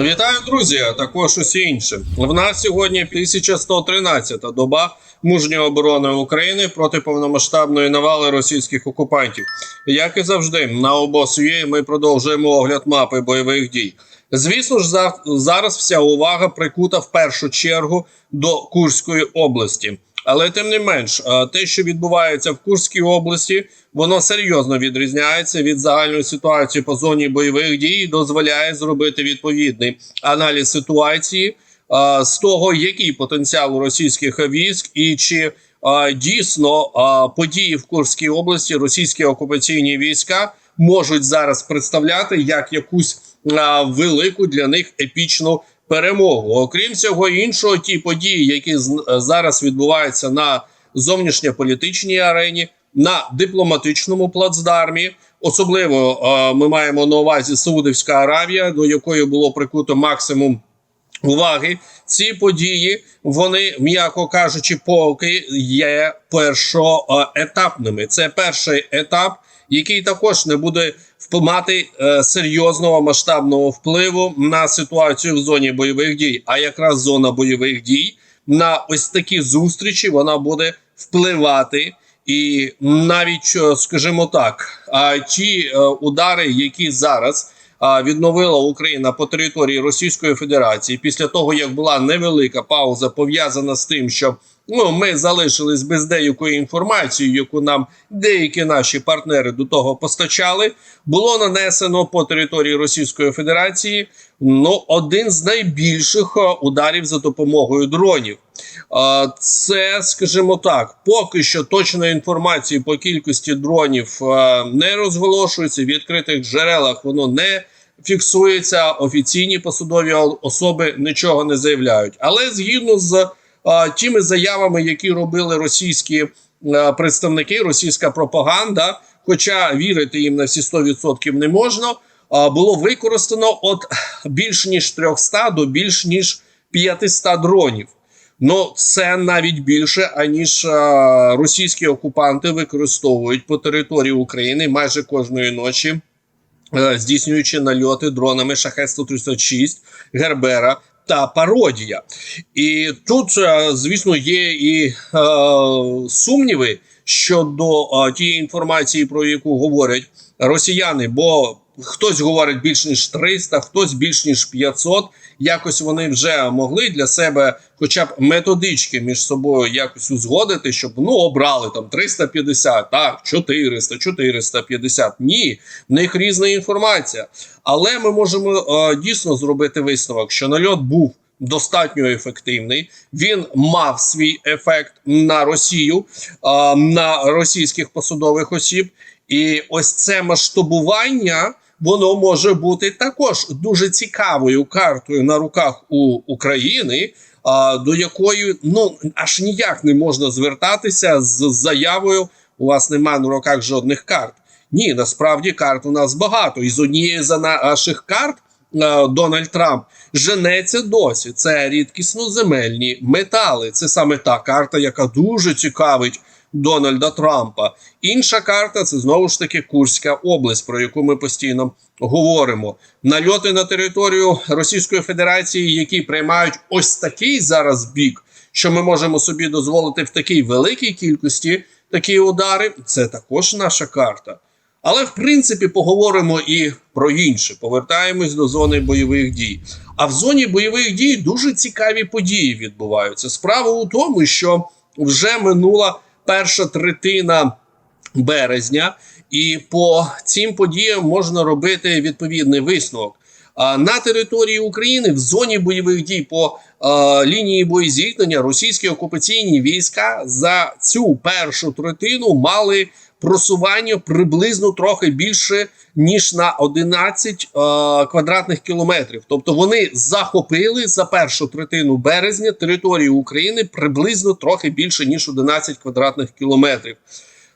Вітаю, друзі! Також усі інші. В нас сьогодні 1113-та доба мужньої оборони України проти повномасштабної навали російських окупантів. Як і завжди, на обосує ми продовжуємо огляд мапи бойових дій. Звісно ж, за- зараз вся увага прикута в першу чергу до Курської області. Але тим не менш, е, те, що відбувається в Курській області, воно серйозно відрізняється від загальної ситуації по зоні бойових дій, і дозволяє зробити відповідний аналіз ситуації е, з того, який потенціал у російських військ, і чи е, дійсно події в Курській області російські окупаційні війська можуть зараз представляти як якусь велику для них епічну перемогу. Окрім всього іншого, ті події, які зараз відбуваються на зовнішньополітичній арені, на дипломатичному плацдармі. Особливо е, ми маємо на увазі Саудівська Аравія, до якої було прикуто максимум уваги. Ці події, вони, м'яко кажучи, поки є першоетапними. Це перший етап, який також не буде мати е, серйозного масштабного впливу на ситуацію в зоні бойових дій. А якраз зона бойових дій на ось такі зустрічі вона буде впливати. І навіть, е, скажімо так, ті е, удари, які зараз відновила Україна по території Російської Федерації після того, як була невелика пауза пов'язана з тим, що ну ми залишились без деякої інформації, яку нам деякі наші партнери до того постачали, було нанесено по території Російської Федерації ну один з найбільших е, ударів за допомогою дронів. Це, скажімо так, поки що точної інформації по кількості дронів е, не розголошується. В відкритих джерелах воно не фіксується. Офіційні посадові особи нічого не заявляють. Але згідно з тими заявами, які робили російські е, представники, російська пропаганда, хоча вірити їм на всі 100% не можна, було використано от більш ніж 300 до більш ніж 500 дронів. Ну, це навіть більше, аніж е, російські окупанти використовують по території України майже кожної ночі, е, здійснюючи нальоти дронами Шахет 136 Гербера та Пародія. І тут, е, звісно, є і е, сумніви щодо е, тієї інформації, про яку говорять росіяни, бо хтось говорить більш ніж 300, хтось більш ніж 500. Якось вони вже могли для себе, хоча б методички між собою якось узгодити, щоб ну обрали там 350, так 400, 450. Ні, в них різна інформація. Але ми можемо е, дійсно зробити висновок, що нальот був достатньо ефективний. Він мав свій ефект на Росію, е, на російських посадових осіб. І ось це масштабування. Воно може бути також дуже цікавою картою на руках у України, а, до якої ну аж ніяк не можна звертатися з заявою. У вас немає на руках жодних карт. Ні, насправді карт у нас багато. І з однієї з наших карт е, Дональд Трамп женеться досі. Це рідкісноземельні метали. Це саме та карта, яка дуже цікавить Дональда Трампа. Інша карта це знову ж таки Курська область, про яку ми постійно говоримо. Нальоти на територію Російської Федерації, які приймають ось такий зараз бік, що ми можемо собі дозволити в такій великій кількості такі удари. Це також наша карта. Але в принципі поговоримо і про інше. Повертаємось до зони бойових дій. А в зоні бойових дій дуже цікаві події відбуваються. Справа у тому, що вже минула перша третина березня, і по цим подіям можна робити відповідний висновок. На території України в зоні бойових дій по лінії боєзіткнення російські окупаційні війська за цю першу третину мали просування приблизно трохи більше ніж на 11 е, квадратних кілометрів. Тобто вони захопили за першу третину березня територію України приблизно трохи більше ніж 11 квадратних кілометрів.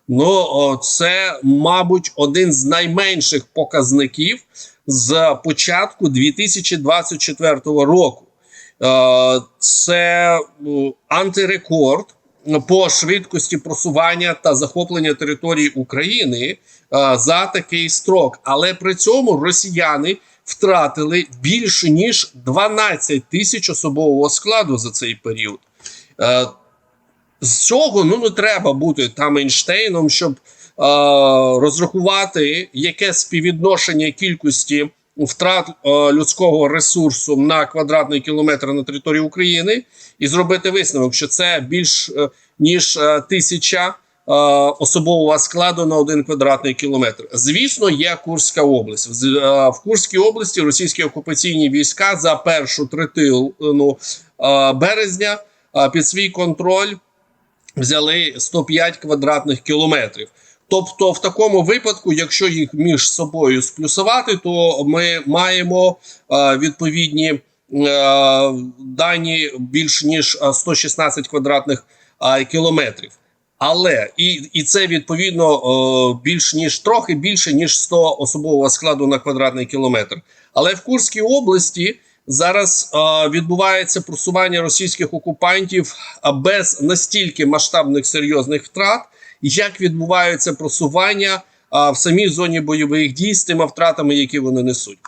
Ну, це, мабуть, один з найменших показників з початку 2024 року. Е, Це антирекорд по швидкості просування та захоплення території України е, за такий строк. Але при цьому росіяни втратили більше ніж 12 тисяч особового складу за цей період. Е, з цього ну не треба бути там Ейнштейном, щоб розрахувати, яке співвідношення кількості втрат е, людського ресурсу на квадратний кілометр на території України, і зробити висновок, що це більш е, ніж е, тисяча е, особового складу на один квадратний кілометр. Звісно, є Курська область. Е, В Курській області російські окупаційні війська за першу третину е, березня е, під свій контроль взяли 105 квадратних кілометрів. Тобто, в такому випадку, якщо їх між собою сплюсувати, то ми маємо е, відповідні е, дані більш ніж е, 116 квадратних е, кілометрів. Але і, і це відповідно більш ніж трохи більше ніж 100 особового складу на квадратний кілометр. Але в Курській області зараз відбувається просування російських окупантів без настільки масштабних серйозних втрат, як відбувається просування е, в самій зоні бойових дій з тими втратами, які вони несуть.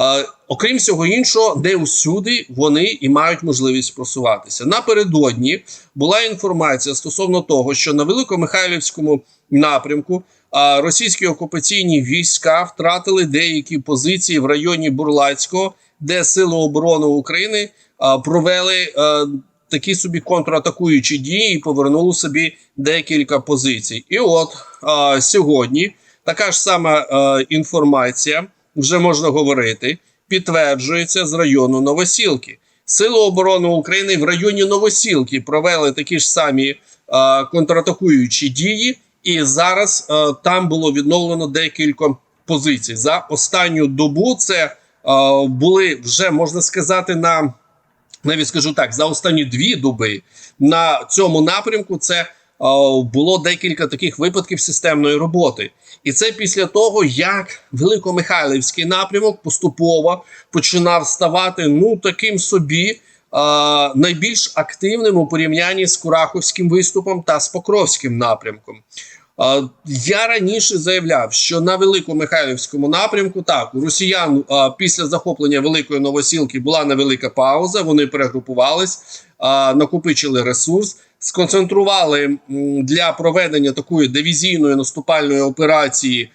Е, окрім всього іншого, де усюди вони і мають можливість просуватися. Напередодні була інформація стосовно того, що на Великомихайлівському напрямку е, російські окупаційні війська втратили деякі позиції в районі Бурлацького, де Сили оборони України е, провели е, такі собі контратакуючі дії і повернули собі декілька позицій. І от е, сьогодні така ж сама е, інформація вже можна говорити, підтверджується з району Новосілки. Сили оборони України в районі Новосілки провели такі ж самі е, контратакуючі дії, і зараз е, там було відновлено декілька позицій. За останню добу це е, були вже можна сказати на навіть скажу так, за останні дві доби на цьому напрямку це е, було декілька таких випадків системної роботи. І це після того, як Великомихайлівський напрямок поступово починав ставати ну таким собі е, найбільш активним у порівнянні з Кураховським виступом та з Покровським напрямком. Я раніше заявляв, що на Великомихайлівському напрямку так у росіян після захоплення Великої Новосілки була невелика пауза. Вони перегрупувались, накопичили ресурс, сконцентрували для проведення такої дивізійної наступальної операції.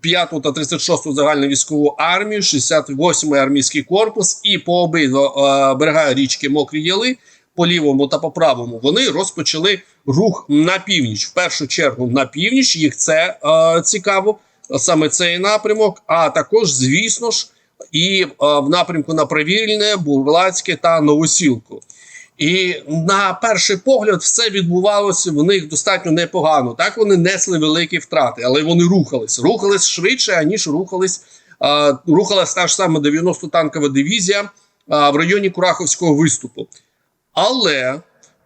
5 та 36-ту загальну військову армію, 68-й армійський корпус і по обидва берега річки Мокрі Яли по лівому та по правому вони розпочали рух на північ. В першу чергу на північ їх це е, цікаво, саме цей напрямок. А також, звісно ж, і е, в напрямку на Привільне, Бурлацьке та Новосілку. І на перший погляд все відбувалося в них достатньо непогано. Так вони несли великі втрати, але вони рухались. Рухались швидше, аніж рухались. Е, рухалась та ж сама 90-танкова дивізія е, в районі Кураховського виступу. Але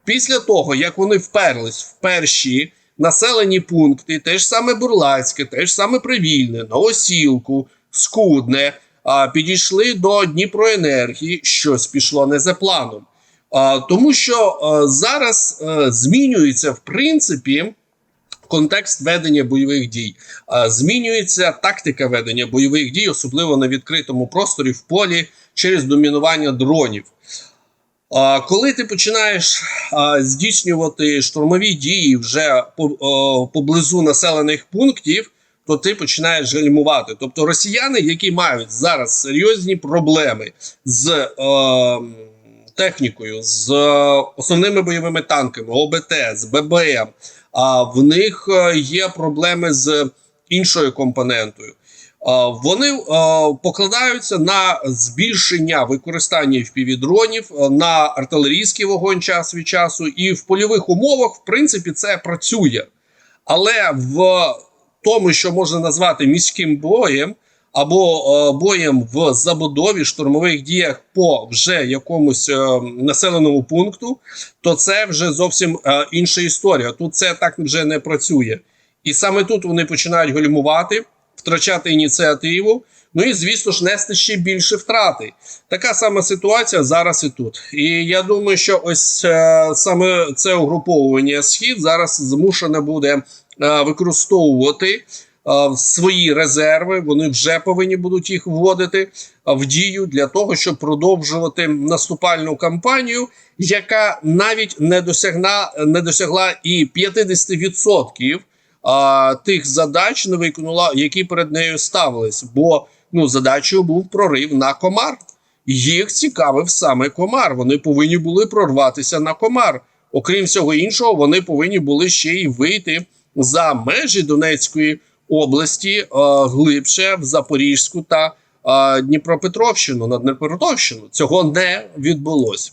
після того, як вони вперлись в перші населені пункти, те ж саме Бурлацьке, те ж саме Привільне, Новосілку, Скудне, а, підійшли до Дніпроенергії, щось пішло не за планом. А, тому що а, зараз а, змінюється в принципі. Контекст ведення бойових дій А, змінюється тактика ведення бойових дій, особливо на відкритому просторі в полі через домінування дронів. Коли ти починаєш здійснювати штурмові дії вже поблизу населених пунктів, то ти починаєш гальмувати. Тобто росіяни, які мають зараз серйозні проблеми з технікою, з основними бойовими танками, ОБТ, з ББМ, а в них є проблеми з іншою компонентою. А, Вони е, покладаються на збільшення використання FPV-дронів, е, на артилерійський вогонь час від часу, і в польових умовах, в принципі, це працює. Але в тому, що можна назвати міським боєм, або е, боєм в забудові штурмових діях по вже якомусь е, населеному пункту, то це вже зовсім е, інша історія. Тут це так вже не працює. І саме тут вони починають гальмувати, втрачати ініціативу. Ну і звісно ж нести ще більше втрати. Така сама ситуація зараз і тут. І я думаю, що ось е, саме це угруповування схід зараз змушене буде е, використовувати свої резерви. Вони вже повинні будуть їх вводити в дію для того, щоб продовжувати наступальну кампанію, яка навіть не досягна не досягла і 50% а, тих задач не виконала, які перед нею ставились. Бо ну задачею був прорив на комар. Їх цікавив саме комар. Вони повинні були прорватися на комар. Окрім всього іншого, вони повинні були ще й вийти за межі Донецької області е, глибше в Запорізьку та е, Дніпропетровщину на Дніпропетровщину. Цього не відбулося.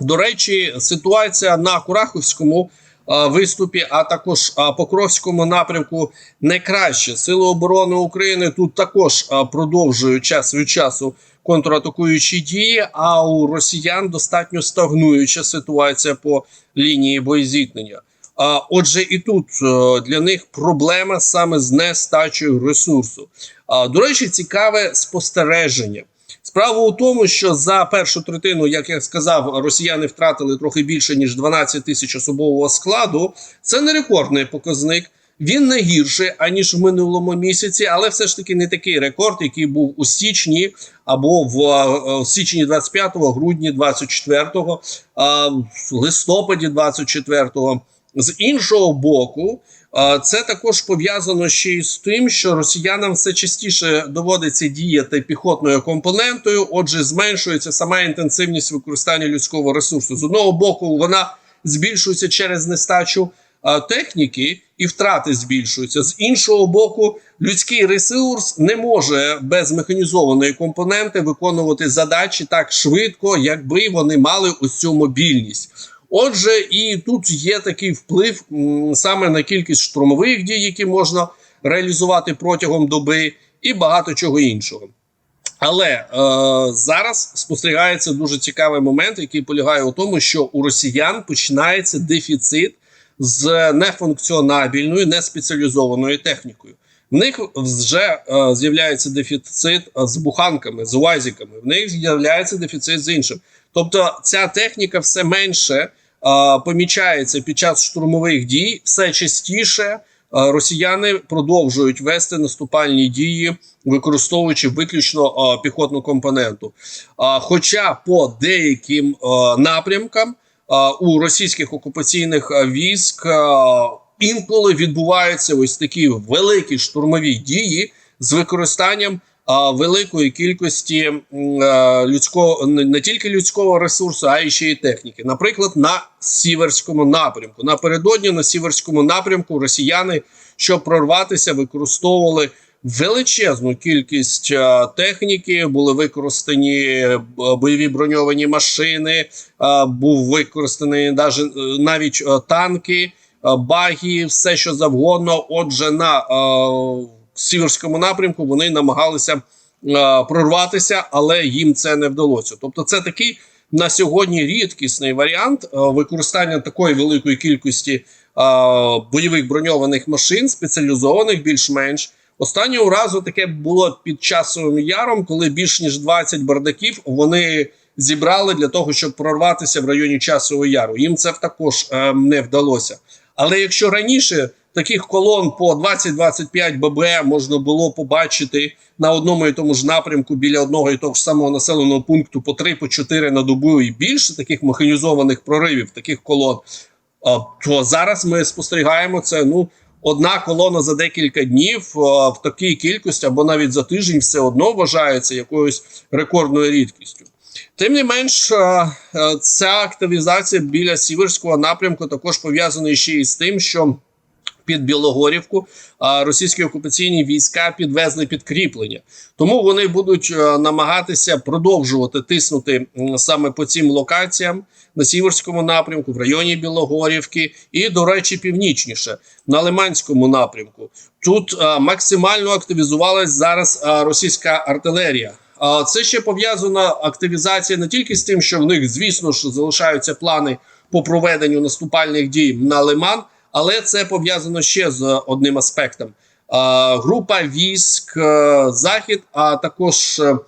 До речі, ситуація на Курахівському виступі, а також е, Покровському напрямку не краще. Сили оборони України тут також е, продовжують час від часу контратакуючі дії. А у росіян достатньо стагнуюча ситуація по лінії боєзіткнення. Отже, і тут е, для них проблема саме з нестачею ресурсу. До речі, цікаве спостереження. Справа у тому, що за першу третину, як я сказав, росіяни втратили трохи більше ніж 12 тисяч особового складу. Це не рекордний показник. Він не гірший аніж в минулому місяці, але все ж таки не такий рекорд, який був у січні або в е, січні 25-го, грудні 24-го, е, в листопаді 24-го. З іншого боку, це також пов'язано ще й з тим, що росіянам все частіше доводиться діяти піхотною компонентою. Отже, зменшується сама інтенсивність використання людського ресурсу. З одного боку, вона збільшується через нестачу техніки і втрати збільшуються. З іншого боку, людський ресурс не може без механізованої компоненти виконувати задачі так швидко, якби вони мали ось цю мобільність. Отже, і тут є такий вплив саме на кількість штурмових дій, які можна реалізувати протягом доби, і багато чого іншого. Але е, зараз спостерігається дуже цікавий момент, який полягає у тому, що у росіян починається дефіцит з нефункціонабільною, неспеціалізованою технікою. В них вже е, з'являється дефіцит з буханками, з уазіками. В них з'являється дефіцит з іншим. Тобто ця техніка все менше помічається під час штурмових дій, все частіше. Росіяни продовжують вести наступальні дії, використовуючи виключно піхотну компоненту. Хоча по деяким напрямкам у російських окупаційних військ інколи відбуваються ось такі великі штурмові дії з використанням великої кількості е, людського не, тільки людського ресурсу, а й ще й техніки. Наприклад, на сіверському напрямку. Напередодні на сіверському напрямку росіяни, щоб прорватися, використовували величезну кількість е, техніки. Були використані е, бойові броньовані машини, був використаний навіть е, танки, е, баги, все що завгодно. Отже, на е, сіверському напрямку вони намагалися е, прорватися, але їм це не вдалося. Тобто, це такий на сьогодні рідкісний варіант е, використання такої великої кількості е, бойових броньованих машин, спеціалізованих більш-менш. Останнього разу таке було під часовим яром, коли більш ніж 20 бардаків вони зібрали для того, щоб прорватися в районі часового яру. Їм це також е, не вдалося. Але якщо раніше таких колон по 20-25 ББ можна було побачити на одному і тому ж напрямку біля одного і того ж самого населеного пункту по 3 по 4 на добу і більше таких механізованих проривів, таких колон, то зараз ми спостерігаємо це. Ну одна колона за декілька днів в такій кількості або навіть за тиждень все одно вважається якоюсь рекордною рідкістю. Тим не менш, ця активізація біля сіверського напрямку також пов'язана ще із тим, що під Білогорівку а, російські окупаційні війська підвезли підкріплення. Тому вони будуть е, намагатися продовжувати тиснути саме по цим локаціям на сіверському напрямку, в районі Білогорівки, і, до речі, північніше на Лиманському напрямку. Тут максимально активізувалась зараз російська артилерія. Це ще пов'язана активізація не тільки з тим, що в них, звісно ж, залишаються плани по проведенню наступальних дій на Лиман, але це пов'язано ще з одним аспектом. Група військ е, Захід, а також е, е,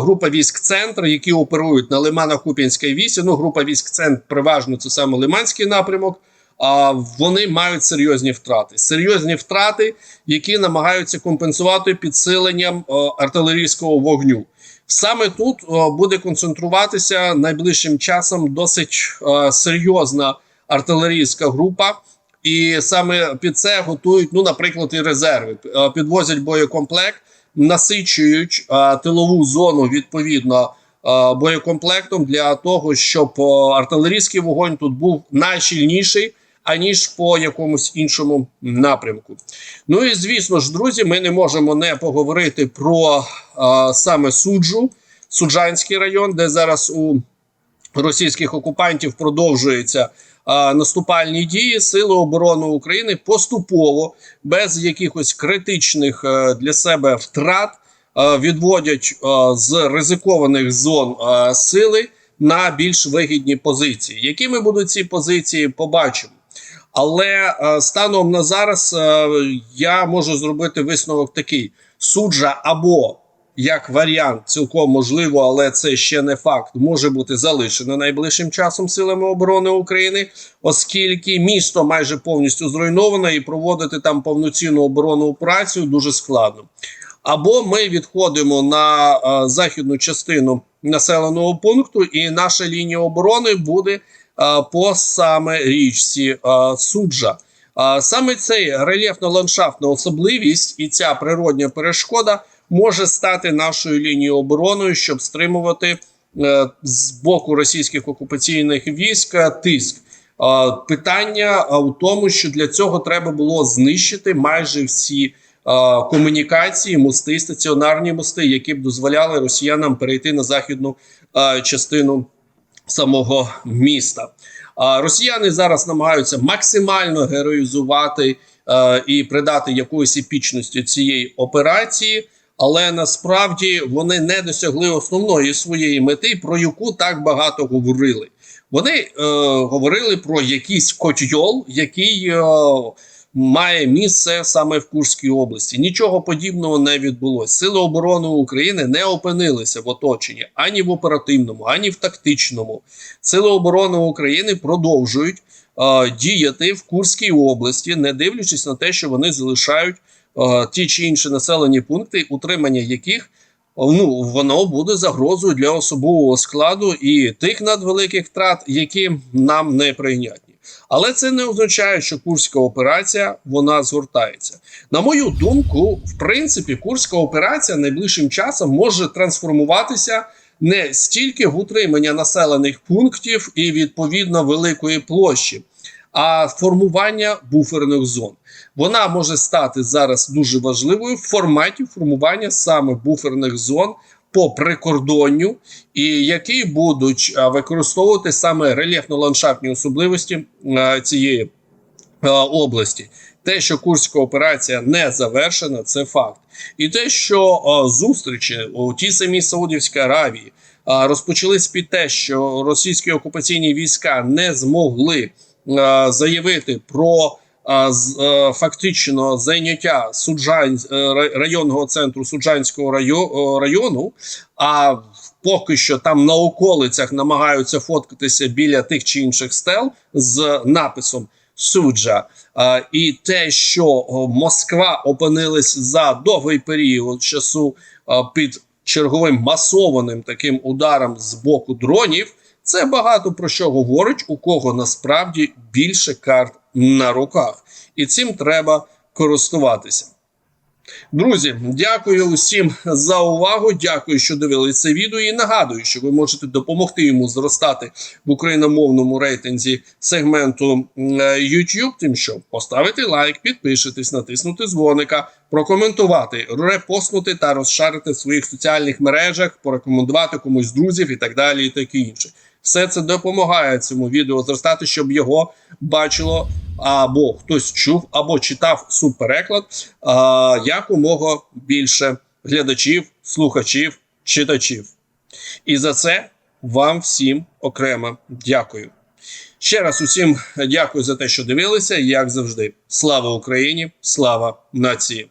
група військ Центр, які оперують на Лимано-Куп'янській вісі. Ну, група військ Центр переважно це саме Лиманський напрямок. а, вони мають серйозні втрати. Серйозні втрати, які намагаються компенсувати підсиленням артилерійського вогню. Саме тут буде концентруватися найближчим часом досить серйозна артилерійська група. І саме під це готують, ну, наприклад, і резерви. Е, Підвозять боєкомплект, насичують е, тилову зону відповідно е, боєкомплектом для того, щоб е, артилерійський вогонь тут був найщільніший, аніж по якомусь іншому напрямку. Ну і звісно ж, друзі, ми не можемо не поговорити про е, саме суджу, Суджанський район, де зараз у російських окупантів продовжуються а, наступальні дії. Сили оборони України поступово, без якихось критичних е, для себе втрат, е, відводять е, з ризикованих зон е, сили на більш вигідні позиції. Якими будуть ці позиції, побачимо. Але е, станом на зараз е, я можу зробити висновок такий: суджа або як варіант, цілком можливо, але це ще не факт, може бути залишено найближчим часом силами оборони України, оскільки місто майже повністю зруйновано і проводити там повноцінну оборонну операцію дуже складно. Або ми відходимо на е, західну частину населеного пункту, і наша лінія оборони буде е, по саме річці е, Суджа. Е, саме цей рельєфно-ландшафтна особливість і ця природня перешкода може стати нашою лінією оборони, щоб стримувати е, з боку російських окупаційних військ е, тиск. Питання у тому, що для цього треба було знищити майже всі е, комунікації, мости, стаціонарні мости, які б дозволяли росіянам перейти на західну частину самого міста. Росіяни зараз намагаються максимально героїзувати і придати якоїсь епічності цієї операції, але насправді вони не досягли основної своєї мети, про яку так багато говорили. Вони е, говорили про якийсь котьйол, який е, має місце саме в Курській області. Нічого подібного не відбулося. Сили оборони України не опинилися в оточенні ані в оперативному, ані в тактичному. Сили оборони України продовжують е, діяти в Курській області, не дивлячись на те, що вони залишають ті чи інші населені пункти, утримання яких ну воно буде загрозою для особового складу і тих надвеликих втрат, які нам не прийнятні. Але це не означає, що курська операція вона згортається. На мою думку, в принципі, курська операція найближчим часом може трансформуватися не стільки в утримання населених пунктів і відповідно великої площі, а формування буферних зон. Вона може стати зараз дуже важливою в форматі формування саме буферних зон по прикордонню, і які будуть використовувати саме рельєфно-ландшафтні особливості цієї області. Те, що Курська операція не завершена, це факт. І те, що зустрічі у тій самій Саудівській Аравії розпочались під те, що російські окупаційні війська не змогли заявити про фактично зайняття Суджань е, районного центру Суджанського райо- е, району. А поки що там на околицях намагаються фоткатися біля тих чи інших стел з написом суджа. І те, що Москва опинилась за довгий період часу під черговим масованим таким ударом з боку дронів. Це багато про що говорить, у кого насправді більше карт на руках, і цим треба користуватися. Друзі, дякую усім за увагу. Дякую, що дивились це відео. І нагадую, що ви можете допомогти йому зростати в україномовному рейтинзі сегменту е, YouTube, тим що поставити лайк, підпишитись, натиснути дзвоника, прокоментувати, репостнути та розшарити в своїх соціальних мережах, порекомендувати комусь друзів і так далі, і таке інше. Все це допомагає цьому відео зростати, щоб його бачило або хтось чув, або читав субпереклад а, якомога більше глядачів, слухачів, читачів. І за це вам всім окремо дякую. Ще раз усім дякую за те, що дивилися. Як завжди, слава Україні, слава нації.